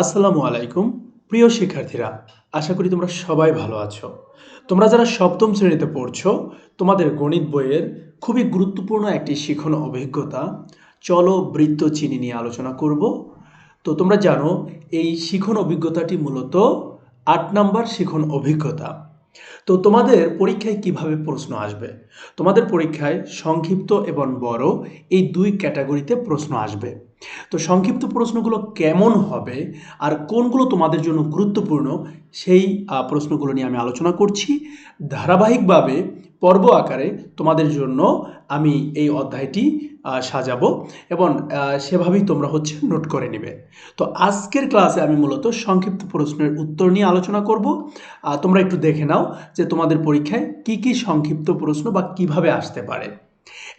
আসসালামু আলাইকুম, প্রিয় শিক্ষার্থীরা, আশা করি তোমরা সবাই ভালো আছো। তোমরা যারা সপ্তম শ্রেণীতে পড়ছো, তোমাদের গণিত বইয়ের খুবই গুরুত্বপূর্ণ একটি শিখন অভিজ্ঞতা, চলো বৃত্ত চিনি নিয়ে আলোচনা করব। তো তোমরা জানো, এই শিখন অভিজ্ঞতাটি মূলত আট নাম্বার শিখন অভিজ্ঞতা। তো তোমাদের পরীক্ষায় কীভাবে প্রশ্ন আসবে? তোমাদের পরীক্ষায় সংক্ষিপ্ত এবং বড় এই দুই ক্যাটাগরিতে প্রশ্ন আসবে। তো সংক্ষিপ্ত প্রশ্নগুলো কেমন হবে আর কোনগুলো তোমাদের জন্য গুরুত্বপূর্ণ সেই প্রশ্নগুলো নিয়ে আমি আলোচনা করছি। ধারাবাহিকভাবে পর্ব আকারে তোমাদের জন্য আমি এই অধ্যায়টি সাজাবো এবং সেভাবেই তোমরা হচ্ছে নোট করে নেবে। তো আজকের ক্লাসে আমি মূলত সংক্ষিপ্ত প্রশ্নের উত্তর নিয়ে আলোচনা করব। তোমরা একটু দেখে নাও যে তোমাদের পরীক্ষায় কি কি সংক্ষিপ্ত প্রশ্ন বা কীভাবে আসতে পারে।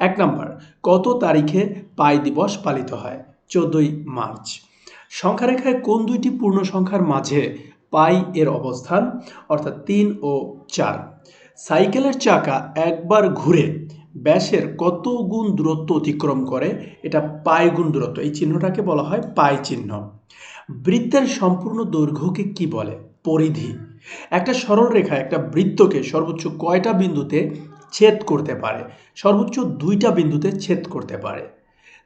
এক নম্বর, কত তারিখে পাই দিবস পালিত হয়? চোদ্দই মার্চ। সংখ্যারেখায় কোন দুইটি পূর্ণ সংখ্যার মাঝে পাই এর অবস্থান? অর্থাৎ তিন ও চার। সাইকেলের চাকা একবার ঘুরে ব্যাসের কত গুণ দূরত্ব অতিক্রম করে? এটা পাই গুণ দূরত্ব। এই চিহ্নটাকে বলা হয় পাই চিহ্ন। বৃত্তের সম্পূর্ণ দৈর্ঘ্যকে কি বলে? পরিধি। একটা সরল রেখা একটা বৃত্তকে সর্বোচ্চ কয়টা বিন্দুতে ছেদ করতে পারে? সর্বোচ্চ দুইটা বিন্দুতে ছেদ করতে পারে।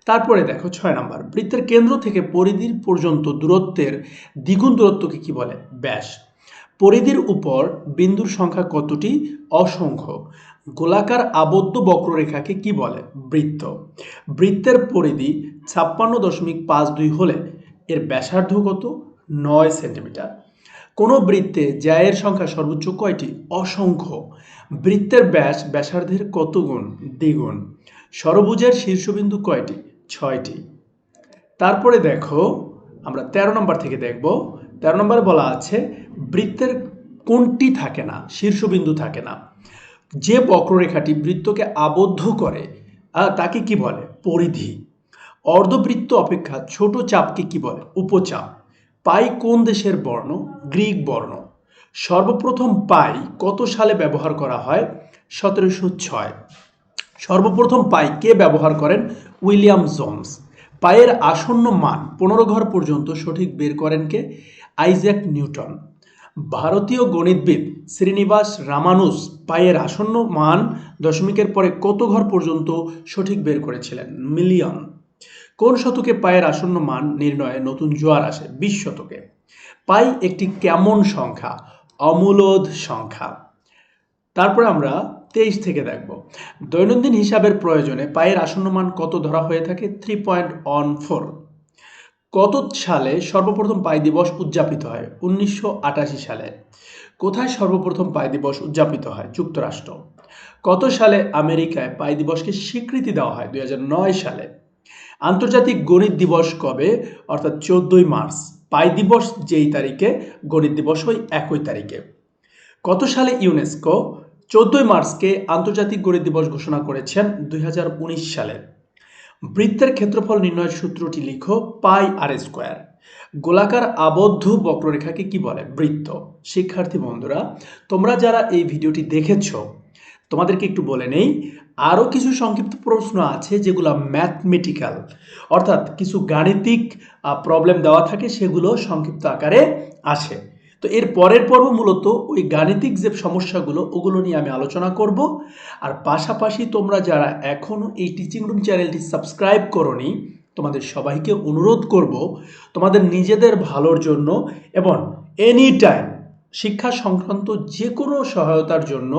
তারপরে দেখো ছয় নাম্বার, বৃত্তের কেন্দ্র থেকে পরিধির পর্যন্ত দূরত্বের দ্বিগুণ দূরত্বকে কি বলে? ব্যাস। পরিধির উপর বিন্দুর সংখ্যা কতটি? অসংখ্য। গোলাকার আবদ্ধ বক্ররেখাকে কি বলে? বৃত্ত। বৃত্তের পরিধি ছাপ্পান্ন দশমিক পাঁচ দুই হলে এর ব্যাসার্ধ কত? নয় সেন্টিমিটার। কোনো বৃত্তে জ্যায়ের সংখ্যা সর্বোচ্চ কয়টি? অসংখ্য। বৃত্তের ব্যাস ব্যাসার্ধের কত গুণ? দ্বিগুণ। ষড়ভুজের শীর্ষবিন্দু কয়টি? ছয়টি। তারপরে দেখো, আমরা তেরো নম্বর থেকে দেখব। তেরো নম্বরে বলা আছে, বৃত্তের কোনটি থাকে না, শীর্ষবিন্দু থাকে না। যে বক্ররেখাটি বৃত্তকে আবদ্ধ করে তাকে কি বলে? পরিধি। অর্ধবৃত্ত অপেক্ষা ছোট চাপকে কি বলে? উপচাপ। পাই কোন দেশের বর্ণ? গ্রিক বর্ণ। সর্বপ্রথম পাই কত সালে ব্যবহার করা হয়? সতেরোশো ছয়। সর্বপ্রথম পাই কে ব্যবহার করেন? William Jones. পায়ের আসন্ন মান পনেরো ঘর পর্যন্ত সঠিক বের করেন কে? Isaac Newton. ভারতীয় গণিতবিদ শ্রীনিবাস রামানুজ পায়ের আসন্ন মান দশমিকের পরে কত ঘর পর্যন্ত সঠিক বের করেছিলেন? মিলিয়ন। কোন শতকে পায়ের আসন্ন মান নির্ণয়ে নতুন জোয়ার আসে? বিশ শতকে। পাই একটি কেমন সংখ্যা? অমূলদ সংখ্যা। তারপরে আমরা তেইশ থেকে দেখব। দৈনন্দিন হিসাবের প্রয়োজনে পায়ের আসন্ন মান কত ধরা হয়ে থাকে? থ্রি পয়েন্ট অন ফোর কত সালে সর্বপ্রথম পাই দিবস উদযাপিত হয়? উনিশশো আটাশি সালে। কোথায় সর্বপ্রথম পাই দিবস উদযাপিত হয়? যুক্তরাষ্ট্র। কত সালে আমেরিকায় পাই দিবসকে স্বীকৃতি দেওয়া হয়? দুই হাজার নয় সালে। আন্তর্জাতিক গণিত দিবস কবে? অর্থাৎ চোদ্দই মার্চ। পাই দিবস যেই তারিখে, গণিত দিবস ওই একই তারিখে। কত সালে ইউনেস্কো চোদ্দই মার্চকে আন্তর্জাতিক গণিত দিবস ঘোষণা করেছেন দুই হাজার উনিশ সালে। বৃত্তের ক্ষেত্রফল নির্ণয়ের সূত্রটি লিখো, পাই আর স্কোয়ার। গোলাকার আবদ্ধ বক্ররেখাকে কি বলে? বৃত্ত। শিক্ষার্থী বন্ধুরা, তোমরা যারা এই ভিডিওটি দেখেছ, তোমাদেরকে একটু বলে নেই, আরও কিছু সংক্ষিপ্ত প্রশ্ন আছে যেগুলো ম্যাথমেটিক্যাল। অর্থাৎ কিছু গাণিতিক প্রবলেম দেওয়া থাকে, সেগুলো সংক্ষিপ্ত আকারে আসে। তো এর পরের পর্ব মূলত ওই গাণিতিক যে সমস্যাগুলো, ওগুলো নিয়ে আমি আলোচনা করব। আর পাশাপাশি তোমরা যারা এখনও এই টিচিং রুম চ্যানেলটি সাবস্ক্রাইব করনি, তোমাদের সবাইকে অনুরোধ করব তোমাদের নিজেদের ভালোর জন্য এবং এনি টাইম শিক্ষা সংক্রান্ত যে কোনো সহায়তার জন্য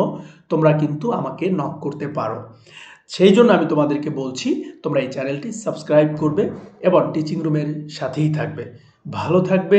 তোমরা কিন্তু আমাকে নক করতে পারো। সেই জন্য আমি তোমাদেরকে বলছি, তোমরা এই চ্যানেলটি সাবস্ক্রাইব করবে এবং টিচিং রুমের সাথেই থাকবে। ভালো থাকবে